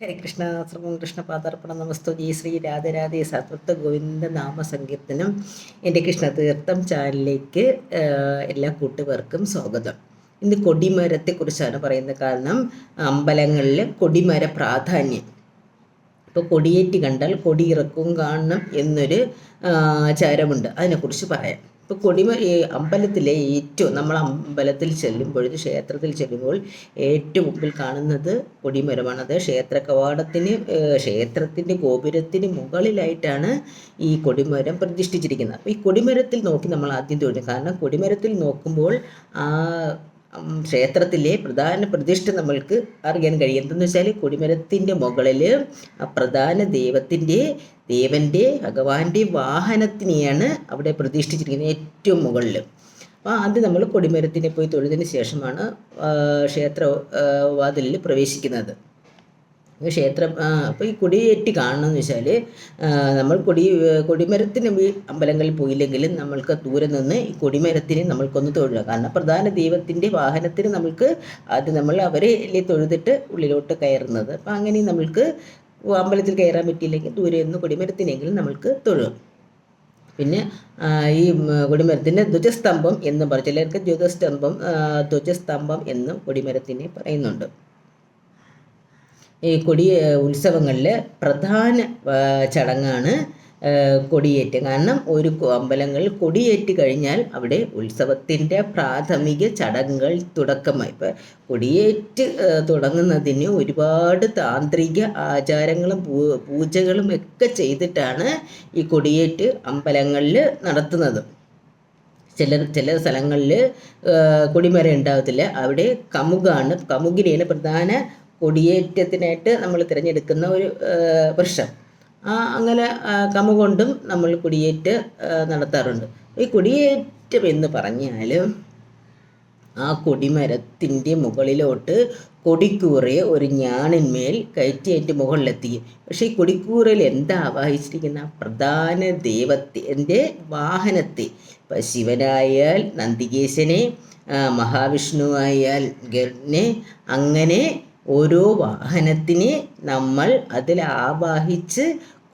ഹരേ കൃഷ്ണ സർവം കൃഷ്ണ പാദർപ്പണ നമസ്തു ജി ശ്രീ രാധരാധേ സത്വത്വ ഗോവിന്ദ നാമസങ്കീർത്തനം എന്റെ കൃഷ്ണതീർത്ഥം ചാനലിലേക്ക് എല്ലാ കൂട്ടുകാർക്കും സ്വാഗതം. ഇന്ന് കൊടിമരത്തെക്കുറിച്ചാണ് പറയുന്നത് കാരണം അമ്പലങ്ങളിൽ കൊടിമര പ്രാധാന്യം. ഇപ്പോൾ കൊടിയേറ്റ് കണ്ടാൽ കൊടിയിറക്കവും കാണണം എന്നൊരു ചാരമുണ്ട്. അതിനെക്കുറിച്ച് പറയാം. ഇപ്പോൾ കൊടിമ അമ്പലത്തിലെ ഏറ്റവും നമ്മൾ അമ്പലത്തിൽ ചെല്ലുമ്പോൾ ക്ഷേത്രത്തിൽ ചെല്ലുമ്പോൾ ഏറ്റവും മുമ്പിൽ കാണുന്നത് കൊടിമരമാണ്. അത് ക്ഷേത്ര കവാടത്തിന് ക്ഷേത്രത്തിന്റെ ഗോപുരത്തിന് മുകളിലായിട്ടാണ് ഈ കൊടിമരം പ്രതിഷ്ഠിച്ചിരിക്കുന്നത്. അപ്പോൾ ഈ കൊടിമരത്തിൽ നോക്കി നമ്മൾ ആദ്യം തോന്നും കാരണം കൊടിമരത്തിൽ നോക്കുമ്പോൾ ആ ക്ഷേത്രത്തിലെ പ്രധാന പ്രതിഷ്ഠ നമ്മൾക്ക് അറിയാൻ കഴിയും. എന്തെന്ന് വെച്ചാൽ കൊടിമരത്തിന്റെ മുകളിൽ ആ പ്രധാന ദൈവത്തിന്റെ ദേവന്റെ ഭഗവാന്റെ വാഹനത്തിനെയാണ് അവിടെ പ്രതിഷ്ഠിച്ചിരിക്കുന്നത് ഏറ്റവും മുകളിൽ അപ്പോൾ ആദ്യം നമ്മൾ കൊടിമരത്തിനെ പോയി തൊഴുതിന് ശേഷമാണ് ക്ഷേത്ര വാതിലിൽ പ്രവേശിക്കുന്നത്. ക്ഷേത്രം അപ്പോൾ ഈ കൊടിയേറ്റി കാണണമെന്ന് വെച്ചാൽ നമ്മൾ കൊടി കൊടിമരത്തിന് അമ്പലങ്ങളിൽ പോയില്ലെങ്കിലും നമ്മൾക്ക് ദൂരെ നിന്ന് ഈ കൊടിമരത്തിന് നമ്മൾക്കൊന്ന് തൊഴുക. കാരണം പ്രധാന ദൈവത്തിന്റെ വാഹനത്തിന് നമ്മൾക്ക് അത് നമ്മൾ അവരെ തൊഴുതിട്ട് ഉള്ളിലോട്ട് കയറുന്നത്. അപ്പം അങ്ങനെ നമ്മൾക്ക് അമ്പലത്തിൽ കയറാൻ പറ്റിയില്ലെങ്കിൽ ദൂരെ നിന്ന് കൊടിമരത്തിനെങ്കിലും നമ്മൾക്ക് തൊഴും പിന്നെ ഈ കൊടിമരത്തിന്റെ ധ്വജസ്തംഭം എന്നും പറയും ചിലർക്ക് ധ്വജസ്തംഭം ധ്വജസ്തംഭം എന്നും കൊടിമരത്തിനെ പറയുന്നുണ്ട്. ഈ കൊടി ഉത്സവങ്ങളിൽ പ്രധാന ചടങ്ങാണ് കൊടിയേറ്റ്. കാരണം ഒരു അമ്പലങ്ങളിൽ കൊടിയേറ്റ് കഴിഞ്ഞാൽ അവിടെ ഉത്സവത്തിന്റെ പ്രാഥമിക ചടങ്ങുകൾ തുടക്കമായി. ഇപ്പം കൊടിയേറ്റ് തുടങ്ങുന്നതിന് ഒരുപാട് താന്ത്രിക ആചാരങ്ങളും പൂജകളും ഒക്കെ ചെയ്തിട്ടാണ് ഈ കൊടിയേറ്റ് അമ്പലങ്ങളിൽ നടത്തുന്നത്. ചില ചില സ്ഥലങ്ങളിൽ കൊടിമര ഉണ്ടാകത്തില്ല അവിടെ കമുകാണ് കമുകിനെയാണ് പ്രധാന കൊടിയേറ്റത്തിനായിട്ട് നമ്മൾ തിരഞ്ഞെടുക്കുന്ന ഒരു വൃക്ഷം. അങ്ങനെ ആ, കമുകൊണ്ടും നമ്മൾ കുടിയേറ്റ് നടത്താറുണ്ട്. ഈ കുടിയേറ്റം എന്ന് പറഞ്ഞാൽ ആ കൊടിമരത്തിന്റെ മുകളിലോട്ട് കൊടിക്കൂറയെ ഒരു ഞാണിന്മേൽ കയറ്റിയേറ്റ് മുകളിലെത്തി. പക്ഷേ ഈ കൊടിക്കൂറയിൽ എന്താ ആവാഹിച്ചിരിക്കുന്ന പ്രധാന ദൈവത്തിന്റെ വാഹനത്തെ. ഇപ്പം ശിവനായാൽ നന്ദികേശനെ മഹാവിഷ്ണുവായാൽ മഹാവിഷ്ണു അങ്ങനെ ഓരോ വാഹനത്തിനെ നമ്മൾ അതിൽ ആവാഹിച്ച്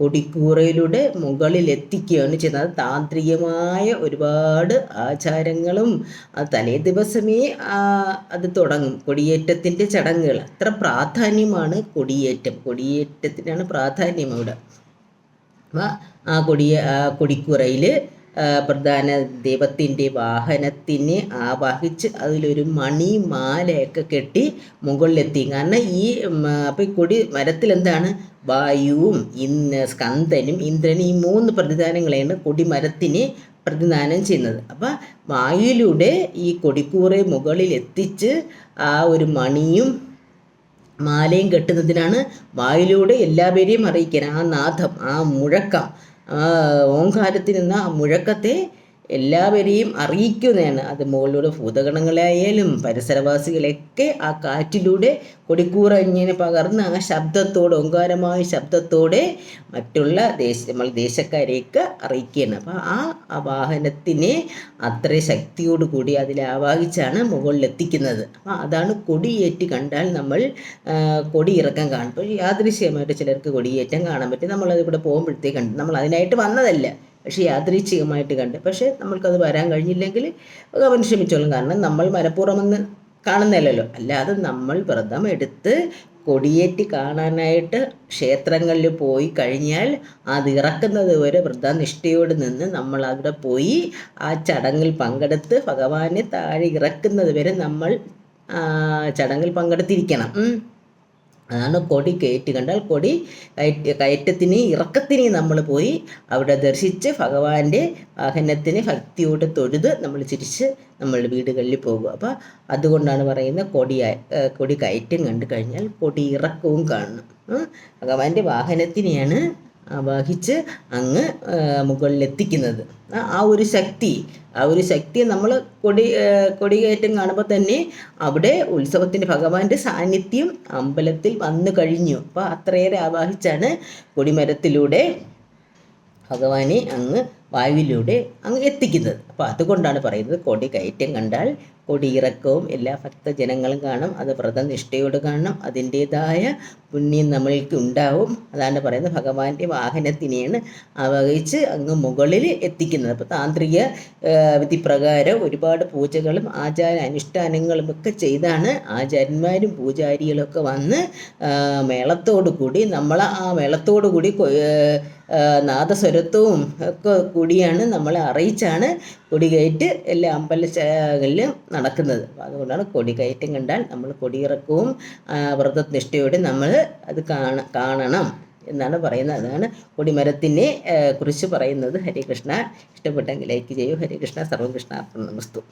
കൊടിക്കൂറയിലൂടെ മുകളിൽ എത്തിക്കുകയാണ് ചെയ്യുന്നത് താന്ത്രികമായ ഒരുപാട് ആചാരങ്ങളും തലേ ദിവസമേ അത് തുടങ്ങും. കൊടിയേറ്റത്തിന്റെ ചടങ്ങുകൾ. അത്ര പ്രാധാന്യമാണ് കൊടിയേറ്റം. കൊടിയേറ്റത്തിനാണ് പ്രാധാന്യം അവിടെ. അപ്പോൾ ആ കൊടിയ കൊടിക്കുറയിൽ പ്രധാന ദൈവത്തിന്റെ വാഹനത്തിനെ ആവാഹിച്ച് അതിലൊരു മണി മാലയൊക്കെ കെട്ടി മുകളിലെത്തി. കാരണം ഈ അപ്പം ഈ കൊടി മരത്തിൽ എന്താണ് വായുവും ഇന്ന് സ്കന്ദനും ഇന്ദ്രനും ഈ മൂന്ന് പ്രതിദാനങ്ങളെയാണ് കൊടിമരത്തിനെ പ്രതിദാനം ചെയ്യുന്നത്. അപ്പം വായുവിലൂടെ ഈ കൊടിക്കൂറെ മുകളിൽ എത്തിച്ച് ആ ഒരു മണിയും മാലയും കെട്ടുന്നതിനാണ് വായിലൂടെ എല്ലാവരെയും അറിയിക്കാൻ ആ നാദം ആ മുഴക്കം ആ ഓങ്കാരത്തിൽ നിന്ന് ആ മുഴക്കത്തെ എല്ലാവരെയും അറിയിക്കുന്നതാണ്. അത് മുകളിലൂടെ ഭൂതഗണങ്ങളായാലും പരിസരവാസികളെയൊക്കെ ആ കാറ്റിലൂടെ കൊടിക്കൂറ ഇങ്ങനെ പകർന്ന് ആ ശബ്ദത്തോടെ ഓങ്കാരമായ ശബ്ദത്തോടെ മറ്റുള്ള ദേശ നമ്മൾ ദേശക്കാരെയൊക്കെ അറിയിക്കുകയാണ്. അപ്പോൾ ആ ആ വാഹനത്തിനെ അത്ര ശക്തിയോട് കൂടി അതിൽ ആവാഹിച്ചാണ് മുകളിലെത്തിക്കുന്നത്. അപ്പോൾ അതാണ് കൊടിയേറ്റ് കണ്ടാൽ നമ്മൾ കൊടിയിറക്കം കാണും. അപ്പോൾ യാദൃശ്യമായിട്ട് ചിലർക്ക് കൊടിയേറ്റം കാണാൻ പറ്റും. നമ്മളത് ഇവിടെ പോകുമ്പോഴത്തേക്ക് നമ്മൾ അതിനായിട്ട് വന്നതല്ല. പക്ഷേ യാദൃച്ഛികമായിട്ട് കണ്ട്. പക്ഷേ നമ്മൾക്കത് വരാൻ കഴിഞ്ഞില്ലെങ്കിൽ അവൻ ക്ഷമിച്ചോളും. കാരണം നമ്മൾ മനഃപൂർവമെന്ന് കാണുന്നില്ലല്ലോ. അല്ലാതെ നമ്മൾ വ്രതം എടുത്ത് കൊടിയേറ്റി കാണാനായിട്ട് ക്ഷേത്രങ്ങളിൽ പോയി കഴിഞ്ഞാൽ അത് ഇറക്കുന്നത് വരെ വ്രതനിഷ്ഠയോട് നിന്ന് നമ്മൾ അവിടെ പോയി ആ ചടങ്ങിൽ പങ്കെടുത്ത് ഭഗവാനെ താഴെ ഇറക്കുന്നത് വരെ നമ്മൾ ചടങ്ങിൽ പങ്കെടുത്തിരിക്കണം. അതാണ് കൊടി കയറ്റ് കണ്ടാൽ കൊടി കയറ്റ കയറ്റത്തിന് ഇറക്കത്തിന് നമ്മൾ പോയി അവിടെ ദർശിച്ച് ഭഗവാന്റെ വാഹനത്തിന് ഭക്തിയോടെ തൊഴുത് നമ്മൾ തിരിച്ച് നമ്മളുടെ വീടുകളിൽ പോകും അപ്പോൾ അതുകൊണ്ടാണ് പറയുന്ന കൊടി കൊടി കയറ്റം കണ്ടു കഴിഞ്ഞാൽ കൊടി ഇറക്കവും കാണണം. ഭഗവാന്റെ വാഹനത്തിനെയാണ് ആവാഹിച്ച് അങ്ങ് മുകളിലെത്തിക്കുന്നത്. ആ ഒരു ശക്തി ആ ഒരു ശക്തി നമ്മൾ കൊടി കൊടികയറ്റം കാണുമ്പോൾ തന്നെ അവിടെ ഉത്സവത്തിന്റെ ഭഗവാന്റെ സാന്നിധ്യം അമ്പലത്തിൽ വന്നു കഴിഞ്ഞു. അപ്പോൾ അത്രയേറെ ആവാഹിച്ചാണ് കൊടിമരത്തിലൂടെ ഭഗവാനെ അങ്ങ് വായുവിലൂടെ അങ്ങ് എത്തിക്കുന്നത്. അപ്പോൾ അതുകൊണ്ടാണ് പറയുന്നത് കൊടി കയറ്റം കണ്ടാൽ കൊടി ഇറക്കവും എല്ലാ ഭക്തജനങ്ങളും കാണും. അത് വ്രതനിഷ്ഠയോട് കാണണം. അതിന്റേതായ പുണ്യം നമ്മൾക്ക് ഉണ്ടാവും. അതാണ് പറയുന്നത് ഭഗവാന്റെ വാഹനത്തിനെയാണ് അവഹിച്ച് അങ്ങ് മുകളിൽ എത്തിക്കുന്നത്. അപ്പോൾ താന്ത്രിക വിധിപ്രകാരം ഒരുപാട് പൂജകളും ആചാര അനുഷ്ഠാനങ്ങളും ഒക്കെ ചെയ്താണ് ആചാര്യന്മാരും പൂജാരികളൊക്കെ വന്ന് മേളത്തോടു കൂടി നമ്മൾ ആ മേളത്തോടു കൂടി നാദസ്വരത്വവും ഒക്കെ കൂടിയാണ് നമ്മളെ അറിയിച്ചാണ് കൊടികയറ്റ് എല്ലാ അമ്പലങ്ങളിലും നടക്കുന്നത്. അതുകൊണ്ടാണ് കൊടികയറ്റം കണ്ടാൽ നമ്മൾ കൊടിയിറക്കവും വ്രതനിഷ്ഠയോടെ നമ്മൾ അത് കാണ കാണണം എന്നാണ് പറയുന്നത്. അതാണ് കൊടിമരത്തിനെ കുറിച്ച് പറയുന്നത്. ഹരികൃഷ്ണ ഇഷ്ടപ്പെട്ടെങ്കിൽ ലൈക്ക് ചെയ്യൂ. ഹരികൃഷ്ണ സർവകൃഷ്ണ നമസ്തു.